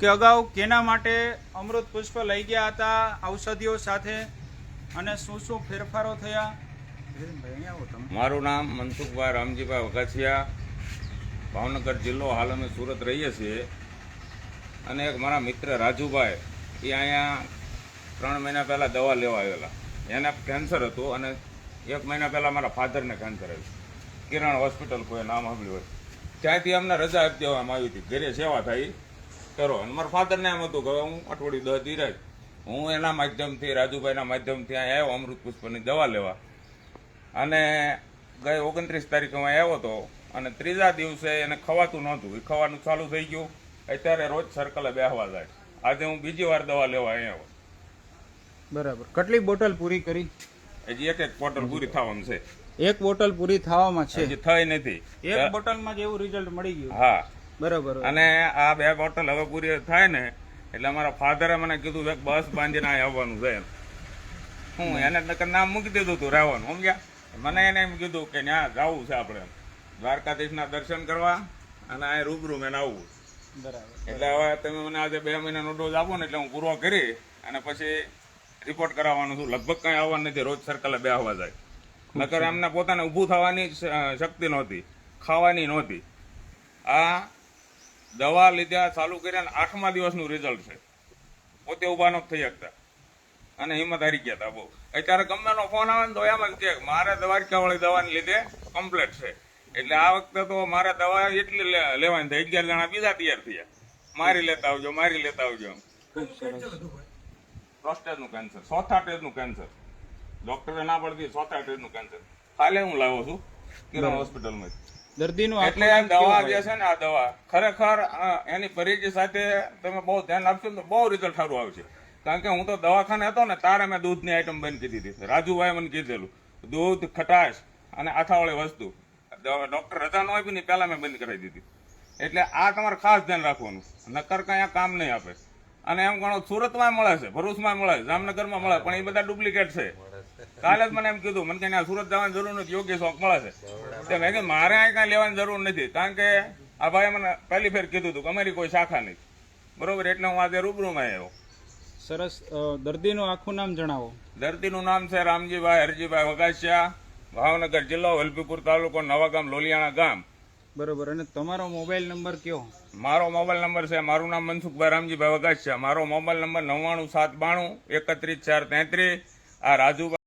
કે અગાઉ કેના માટે અમૃત પુષ્પ લઈ ગયા હતા, ઔષધિઓ સાથે અને શું શું ફેરફારો થયા. મારું નામ મનસુખભાઈ રામજીભાઈ વઘાસિયા. ભાવનગર જિલ્લો હાલ અમે સુરત રહીએ છીએ. અને એક મારા મિત્ર રાજુભાઈ, એ અહીંયા ત્રણ મહિના પહેલાં દવા લેવા આવેલા. એને કેન્સર હતું અને એક મહિના પહેલાં મારા ફાધરને કેન્સર આવ્યું. કિરણ હોસ્પિટલ કોઈ નામ સાંભળ્યું હોય. ત્યાંથી અમને રજા આપી દેવામાં આવી હતી. ઘરે સેવા થાય કરો. અને મારા ફાધરને એમ હતું કે હું અઠવાડિયું દસ ધીરજ હું એના માધ્યમથી રાજુભાઈના માધ્યમથી અહીંયા આવ્યો અમૃત પુષ્પની દવા લેવા. અને ગઈ ઓગણત્રીસ તારીખે હું આવ્યો હતો. અને ત્રીજા દિવસે એને ખવાતું નહોતું. એ ખવાનું ચાલુ થઈ ગયું. અત્યારે રોજ સર્કલે બેહવા જાય. આજે હું બીજી વાર દવા લેવા અહીંયા આવ્યો. બરાબર. કેટલી બોટલ પૂરી કરી? હજી એક એક બોટલ પૂરી થવાનું છે. એક બોટલ પૂરી થવામાં છે. હજી થઈ નથી. એક બોટલમાં જ એવું રિઝલ્ટ મળી ગયું. હા. બરાબર. અને આ બે બોટલ હવે પૂરી થાય ને એટલે મારા ફાધરે મને કીધું એક બસ બાંધીને આવવાનું છે. હું એને નકર નામ મૂકી દીધું હતું રહેવાનું સમજ્યા? મને એને એમ કીધું કે ત્યાં જવું છે આપણે. દ્વારકાધીશના દર્શન કરવા અને અહીં રૂબરૂ મેં આવવું બરાબર. એટલે હવે તમે મને આજે બે મહિનાનો ડોઝ આપો ને એટલે હું પૂરો કરી અને પછી રિપોર્ટ કરાવવાનું છું. લગભગ કંઈ આવવાનું નથી રોજ સર્કલે બે આવવા જાય. નકર એમને પોતાને ઊભું થવાની શક્તિ નહોતી ખાવાની નહોતી. આ દવા લીધા ચાલુ કર્યા આઠમા દિવસનું રિઝલ્ટ છે. પોતે ઊભા ન થઈ શકતા. અને હિંમત હારી ગયા હતા બહુ. અત્યારે ગમેનો ફોન આવે ને તો એમ જ કે મારે દ્વારકાવાળી દવાને લીધે કમ્પ્લેટ છે. એટલે આ વખતે તો મારે દવા એટલી લેવાની થઈ અગિયાર જણા બીજા તૈયાર થયા. મારી લેતા આવજો મારી લેતા આવજો ખૂબ સરસ. પ્રોસ્ટેટનું કેન્સર ચોથા સ્ટેજનું કેન્સર ડોક્ટરે ના પડતી ચોથા સ્ટેજનું કેન્સર કાલે હું લાવ્યો છું? કિરણ હોસ્પિટલમાં દર્દીનું એટલે આ દવા જે છે ને આ દવા ખરેખર એની પરિચય સાથે તમે બહુ ધ્યાન આપશો તો બહુ રિઝલ્ટ સારું આવશે. કારણ કે હું તો દવાખાને હતો ને તારે મેં દૂધની આઈટમ બંધ કરી દીધી રાજુભાઈ મને કીધેલું દૂધ ખટાશ અને આથાવાળી વસ્તુ. ડોક્ટર રજા ન આપી ને પહેલાં મેં બંધ કરાવી દીધી. એટલે આ તમારે ખાસ ધ્યાન રાખવાનું. નકર કંઈ આ કામ નહીં આપે. અને એમ ગણો સુરતમાં મળે છે ભરૂચમાં મળે છે જામનગરમાં મળે પણ એ બધા ડુપ્લિકેટ છે. કાલે જ મને એમ કીધું મને કઈ સુરત જવાની જરૂર નથી યોગ્ય શોખ મળે છે. તે મેં કીધું મારે અહીં કાંઈ લેવાની જરૂર નથી. કારણ કે આ ભાઈ મને પહેલી ફેર કીધું હતું કે અમારી કોઈ શાખા નથી. બરોબર? એટલે હું આજે રૂબરૂમાં આવ્યો. સરસ. દર્દીનું આખું નામ જણાવો. દર્દીનું નામ છે રામજીભાઈ હરજીભાઈ વગાસિયા ભાવનગર જિલ્લો વલભીપુર તાલુકો નવા ગામ લોલિયાણા ગામ. બરોબર. અને તમારો મોબાઈલ નંબર કયો? મારો મોબાઈલ નંબર છે મારું નામ મનસુખભાઈ રામજીભાઈ વગાસિયા. મારો મોબાઈલ નંબર નવ્વાણું સાત બાણું એકત્રીસ ચાર તેત્રીસ. આ રાજુભાઈ